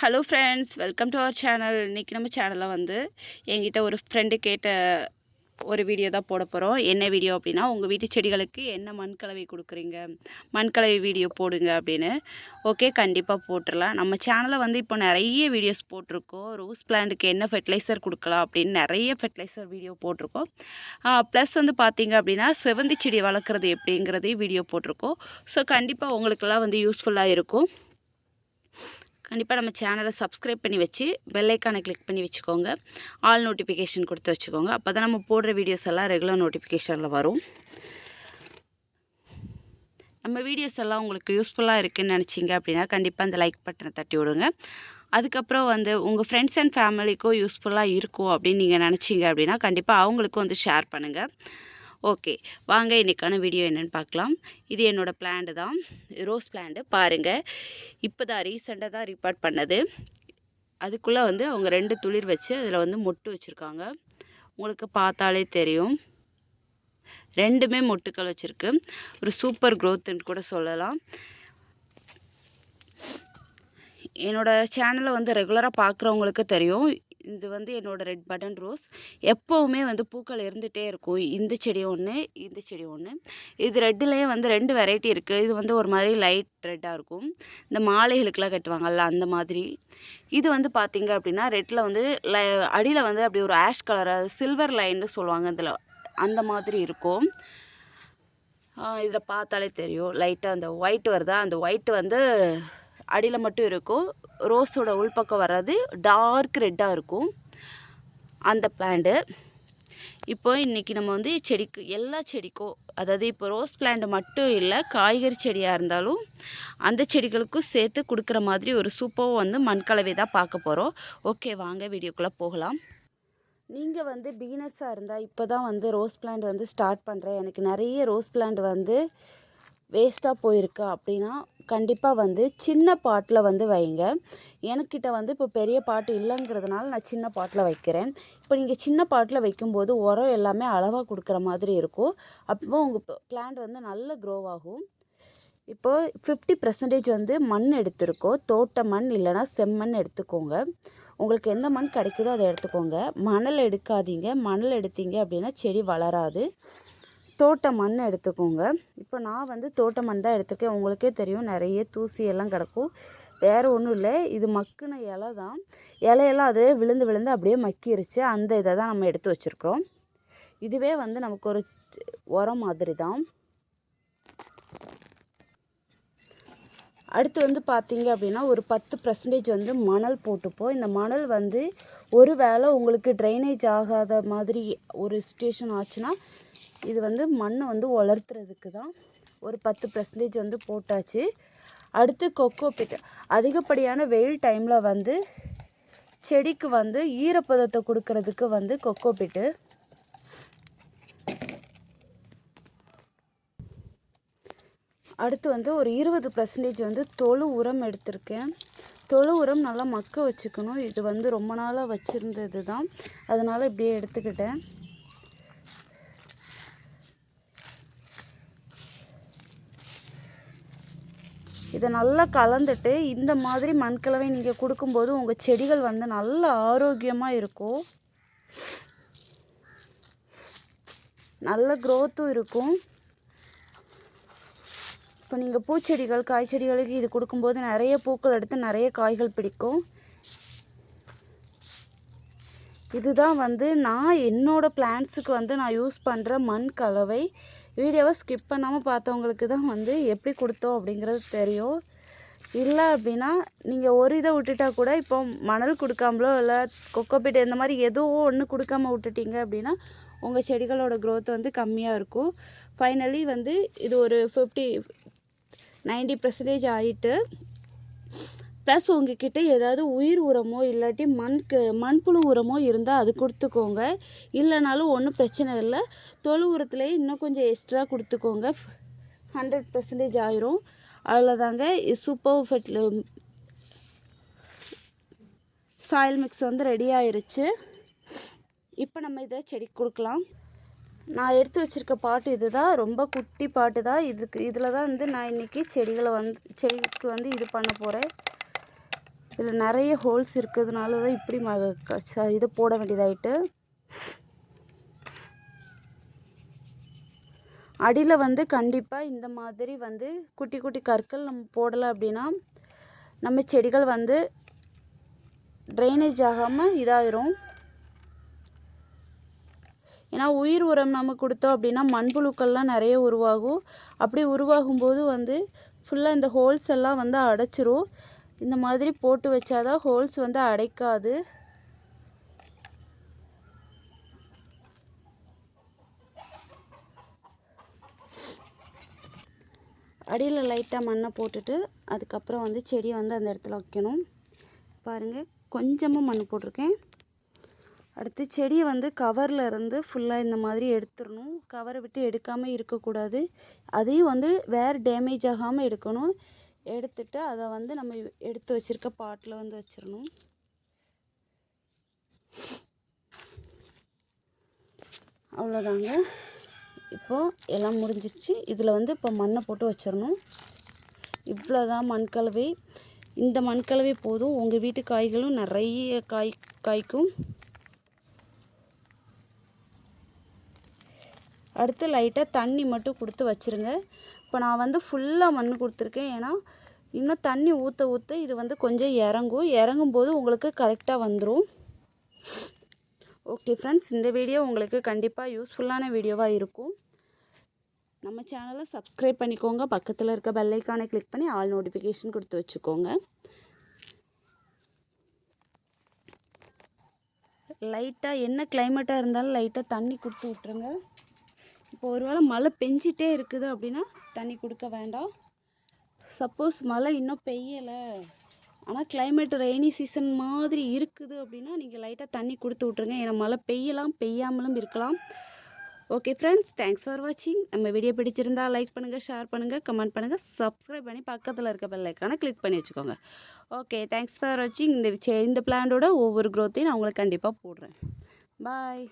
Hello friends welcome to our channel இன்றைக்கி நம்ம சேனலில் வந்து என்கிட்ட ஒரு ஃப்ரெண்டு கேட்ட ஒரு வீடியோ தான் போட போகிறோம் என்ன வீடியோ அப்படின்னா உங்கள் வீட்டு செடிகளுக்கு என்ன மண் கலவை கொடுக்குறீங்க? மண் கலவை வீடியோ போடுங்க அப்படின்னு. ஓகே கண்டிப்பாக போட்டுடலாம் நம்ம சேனலில் வந்து இப்போ நிறைய வீடியோஸ் போட்டிருக்கோம். ரோஸ் பிளான்ட்டுக்கு என்ன ஃபெர்டிலைசர் கொடுக்கலாம் அப்படின்னு நிறைய ஃபெர்டிலைசர் வீடியோ போட்டிருக்கோம். ப்ளஸ் வந்து பார்த்தீங்க அப்படின்னா செவந்தி செடி வளர்க்குறது எப்படிங்கிறதையும் வீடியோ போட்டிருக்கோம். ஸோ கண்டிப்பாக உங்களுக்கெல்லாம் வந்து யூஸ்ஃபுல்லாக இருக்கும். கண்டிப்பாக நம்ம சேனலை சப்ஸ்கிரைப் பண்ணி வச்சு பெல்லைக்கானை கிளிக் பண்ணி வச்சுக்கோங்க. ஆல் நோட்டிஃபிகேஷன் கொடுத்து வச்சுக்கோங்க. அப்போ தான் நம்ம போடுற வீடியோஸ் எல்லாம் ரெகுலர் நோட்டிஃபிகேஷனில் வரும். நம்ம வீடியோஸ் எல்லாம் உங்களுக்கு யூஸ்ஃபுல்லாக இருக்குதுன்னு நினச்சிங்க அப்படின்னா கண்டிப்பாக அந்த லைக் பட்டனை தட்டி விடுங்க. அதுக்கப்புறம் வந்து உங்கள் ஃப்ரெண்ட்ஸ் அண்ட் ஃபேமிலிக்கும் யூஸ்ஃபுல்லாக இருக்கும் அப்படின்னு நீங்கள் நினச்சிங்க அப்படின்னா கண்டிப்பாக அவங்களுக்கும் வந்து ஷேர் பண்ணுங்கள் ஓகே. வாங்க இன்றைக்கான வீடியோ என்னென்னு பார்க்கலாம். இது என்னோடய பிளான்ட்டு தான். ரோஸ் பிளான்ட்டு பாருங்கள் இப்போ தான் ரீசெண்டாக தான் ரிப்போர்ட் பண்ணது. அதுக்குள்ளே வந்து அவங்க ரெண்டு துளிர் வச்சு அதில் வந்து மொட்டு வச்சுருக்காங்க. உங்களுக்கு பார்த்தாலே தெரியும். ரெண்டுமே மொட்டுக்கள் வச்சுருக்கு. ஒரு சூப்பர் க்ரோத்துன்னு கூட சொல்லலாம். என்னோடய சேனலை வந்து ரெகுலராக பார்க்குறவங்களுக்கு தெரியும். இது வந்து என்னோடய ரெட் பட்டன் ரோஸ். எப்போவுமே வந்து பூக்கள் இருந்துகிட்டே இருக்கும். இந்த செடி ஒன்று இந்த செடி ஒன்று இது ரெட்டுலேயே வந்து ரெண்டு வெரைட்டி இருக்குது இது வந்து ஒரு மாதிரி லைட் ரெட்டாக இருக்கும். இந்த மாலைகளுக்கெலாம் கட்டுவாங்கல்ல அந்த மாதிரி. இது வந்து பார்த்திங்க அப்படின்னா ரெட்டில் வந்து லை அடியில் வந்து அப்படி ஒரு ஆஷ் கலராக சில்வர் லைன்னு சொல்லுவாங்க இதில். அந்த மாதிரி இருக்கும். இதில் பார்த்தாலே தெரியும். லைட்டாக அந்த ஒயிட் வருதா? அந்த ஒயிட் வந்து அடியில் மட்டும் இருக்கும். ரோஸோட உள்பக்கம் வர்றது டார்க் ரெட்டாக இருக்கும். அந்த பிளான்ட்டு இப்போ இன்றைக்கி நம்ம வந்து செடிக்கு எல்லா செடிக்கும் அதாவது இப்போ ரோஸ் பிளான்ட் மட்டும் இல்லை காய்கறி செடியாக இருந்தாலும் அந்த செடிகளுக்கும் சேர்த்து கொடுக்குற மாதிரி ஒரு சூப்பராக வந்து மண்கலவை தான் பார்க்க போகிறோம் ஓகே வாங்க வீடியோக்குள்ளே போகலாம். நீங்கள் வந்து பிகினர்ஸாக இருந்தால் இப்போ தான் வந்து ரோஸ் பிளான்ட் வந்து ஸ்டார்ட் பண்ணுறேன் எனக்கு நிறைய ரோஸ் பிளான்ட் வந்து வேஸ்ட்டாக போயிருக்கு அப்படின்னா கண்டிப்பாக வந்து சின்ன பாட்டில் வந்து வைங்க. எனக்கிட்ட வந்து இப்போ பெரிய பாட்டு இல்லைங்கிறதுனால நான் சின்ன பாட்டில் வைக்கிறேன். இப்போ நீங்கள் சின்ன பாட்டில் வைக்கும்போது உரம் எல்லாமே அளவாக கொடுக்குற மாதிரி இருக்கும். அப்போ உங்கள் பிளான்ட் வந்து நல்ல க்ரோ ஆகும். இப்போ ஃபிஃப்டி பர்சன்டேஜ் வந்து மண் எடுத்திருக்கோம். தோட்ட மண் இல்லைனா செம்மண் எடுத்துக்கோங்க. உங்களுக்கு எந்த மண் கிடைக்குதோ அதை எடுத்துக்கோங்க. மணல் எடுக்காதீங்க. மணல் எடுத்தீங்க அப்படின்னா செடி வளராது. தோட்ட மண் எடுத்துக்கோங்க. இப்போ நான் வந்து தோட்ட மண் தான் எடுத்துருக்கேன். உங்களுக்கே தெரியும் நிறைய தூசியெல்லாம் கிடக்கும். வேறு ஒன்றும் இல்லை. இது மக்குன இலை தான். இலையெல்லாம் அதிலே விழுந்து விழுந்து அப்படியே மக்கிருச்சு. அந்த இதை தான் நம்ம எடுத்து வச்சுருக்குறோம். இதுவே வந்து நமக்கு ஒரு உரம் மாதிரி தான். அடுத்து வந்து பார்த்தீங்க அப்படின்னா ஒரு பத்து பர்சன்டேஜ் வந்து மணல் போட்டுப்போம். இந்த மணல் வந்து ஒரு வேளை உங்களுக்கு ட்ரைனேஜ் ஆகாத மாதிரி ஒரு சுச்சுவேஷன் ஆச்சுன்னா இது வந்து மண்ணை வந்து வளர்த்துறதுக்கு தான் ஒரு பத்து பர்சன்டேஜ் வந்து போட்டாச்சு. அடுத்து கொக்கோ பிட் அதிகப்படியான வெயில் டைமில் வந்து செடிக்கு வந்து ஈரப்பதத்தை கொடுக்கறதுக்கு வந்து கொக்கோ பிட்டு அடுத்து வந்து ஒரு இருபது பர்சன்டேஜ் வந்து தொழு உரம் எடுத்திருக்கேன். தொழு உரம் நல்லா மக்க வச்சுக்கணும். இது வந்து ரொம்ப நாளாக வச்சுருந்தது தான் அதனால் இப்படியே எடுத்துக்கிட்டேன். இதை நல்லா கலந்துட்டு இந்த மாதிரி மண்கலவை நீங்கள் கொடுக்கும்போது உங்கள் செடிகள் வந்து நல்ல ஆரோக்கியமாக இருக்கும். நல்ல க்ரோத்தும் இருக்கும். இப்போ நீங்கள் பூச்செடிகள் காய்ச்செடிகளுக்கு இது கொடுக்கும்போது நிறைய பூக்கள் எடுத்து நிறைய காய்கள் பிடிக்கும். இதுதான் வந்து நான் என்னோடய பிளான்ஸுக்கு வந்து நான் யூஸ் பண்ணுற மண் கலவை. வீடியோவை ஸ்கிப் பண்ணாமல் பார்த்தவங்களுக்கு தான் வந்து எப்படி கொடுத்தோம் அப்படிங்கிறது தெரியும். இல்லை அப்படின்னா நீங்கள் ஒரு இதை விட்டுட்டா கூட இப்போ மணல் கொடுக்காமலோ இல்லை கொக்கோபீட் இந்த மாதிரி எதுவும் ஒன்று கொடுக்காம விட்டுட்டீங்க அப்படின்னா உங்கள் செடிகளோட க்ரோத் வந்து கம்மியாக இருக்கும். ஃபைனலி வந்து இது ஒரு ஃபிஃப்டி நைன்டி பர்சன்டேஜ் ஆகிட்டு ப்ளஸ் உங்ககிட்ட ஏதாவது உயிர் உரமோ இல்லாட்டி மண் மண்புழு உரமோ இருந்தால் அது கொடுத்துக்கோங்க. இல்லைனாலும் ஒன்றும் பிரச்சனை இல்லை. தொழு உரத்துலேயே இன்னும் கொஞ்சம் எக்ஸ்ட்ரா கொடுத்துக்கோங்க. ஹண்ட்ரட் பர்சன்டேஜ் ஆயிரும். அதில் தாங்க சூப்பர் ஃபெட்ல சாயில் மிக்ஸ் வந்து ரெடி ஆயிருச்சு. இப்போ நம்ம இதை செடி கொடுக்கலாம். நான் எடுத்து வச்சுருக்க பாட்டு இது தான் ரொம்ப குட்டி பாட்டு தான். இதுக்கு இதில் தான் வந்து நான் இன்றைக்கி செடிகளை வந்து செடிக்கு வந்து இது பண்ண போகிறேன் இதில் நிறைய ஹோல்ஸ் இருக்கிறதுனால தான் இப்படி ம இது போட வேண்டியதாயிட்டு. அடியில் வந்து கண்டிப்பாக இந்த மாதிரி வந்து குட்டி குட்டி கற்கள் நம்ம போடலை அப்படின்னா நம்ம செடிகள் வந்து ட்ரைனேஜ் ஆகாமல் இதாயிரும். ஏன்னா உயிர் உரம் நம்ம கொடுத்தோம் அப்படின்னா மண்புழுக்கள்லாம் நிறைய உருவாகும். அப்படி உருவாகும்போது வந்து ஃபுல்லாக இந்த ஹோல்ஸ் எல்லாம் வந்து அடைச்சிரும். இந்த மாதிரி போட்டு வச்சாதான் ஹோல்ஸ் வந்து அடைக்காது. அடியில் லைட்டாக மண்ணை போட்டுட்டு அதுக்கப்புறம் வந்து செடியை வந்து அந்த இடத்துல வைக்கணும். பாருங்கள் கொஞ்சமாக மண் போட்டிருக்கேன். அடுத்து செடியை வந்து கவரில் இருந்து ஃபுல்லாக இந்த மாதிரி எடுத்துடணும். கவரை விட்டு எடுக்காமல் இருக்கக்கூடாது. அதையும் வந்து வேறு டேமேஜ் ஆகாமல் எடுக்கணும். எடுத்துட்டு அதை வந்து நம்ம எடுத்து வச்சுருக்க பாட்டில் வந்து வச்சிடணும் அவ்வளோதாங்க. இப்போது எல்லாம் முடிஞ்சிருச்சு இதில் வந்து இப்போ மண்ணை போட்டு வச்சிடணும் இவ்வளோதான் மண் கலவை இந்த மண் கலவை போதும். உங்கள் வீட்டு காய்களும் நிறைய காய் காய்க்கும். அடுத்து லைட்டாக தண்ணி மட்டும் கொடுத்து வச்சுருங்க. இப்போ நான் வந்து ஃபுல்லாக மண் கொடுத்துருக்கேன். ஏன்னா இன்னும் தண்ணி ஊற்ற ஊற்ற இது வந்து கொஞ்சம் இறங்கும். இறங்கும் போது உங்களுக்கு கரெக்டாக வந்துடும் ஓகே ஃப்ரெண்ட்ஸ் இந்த வீடியோ உங்களுக்கு கண்டிப்பாக யூஸ்ஃபுல்லான வீடியோவாக இருக்கும். நம்ம சேனலை சப்ஸ்கிரைப் பண்ணிக்கோங்க. பக்கத்தில் இருக்க பெல்லைக்கானை கிளிக் பண்ணி ஆல் நோட்டிஃபிகேஷன் கொடுத்து வச்சுக்கோங்க. லைட்டாக என்ன கிளைமேட்டாக இருந்தாலும் லைட்டாக தண்ணி கொடுத்து விட்ருங்க இப்போ ஒருவேளை மழை பெஞ்சிட்டே இருக்குது அப்படின்னா தண்ணி கொடுக்க வேண்டாம். சப்போஸ் மழை இன்னும் பெய்யலை. ஆனால் கிளைமேட் ரெய்னி சீசன் மாதிரி இருக்குது அப்படின்னா நீங்கள் லைட்டாக தண்ணி கொடுத்து விட்ருங்க ஏன்னா மழை பெய்யலாம் பெய்யாமலும் இருக்கலாம். ஓகே ஃப்ரெண்ட்ஸ் தேங்க்ஸ் ஃபார் வாட்சிங் நம்ம வீடியோ பிடிச்சிருந்தா லைக் பண்ணுங்கள் ஷேர் பண்ணுங்கள் கமெண்ட் பண்ணுங்கள் சப்ஸ்கிரைப் பண்ணி பக்கத்தில் இருக்க பெல்லைக்கான கிளிக் பண்ணி வச்சுக்கோங்க. ஓகே தேங்க்ஸ் ஃபார் வாட்சிங் இந்த செ- இந்த பிளான்டோட ஒவ்வொரு க்ரோத்தையும் நான் உங்களுக்கு கண்டிப்பாக போடுறேன். பாய்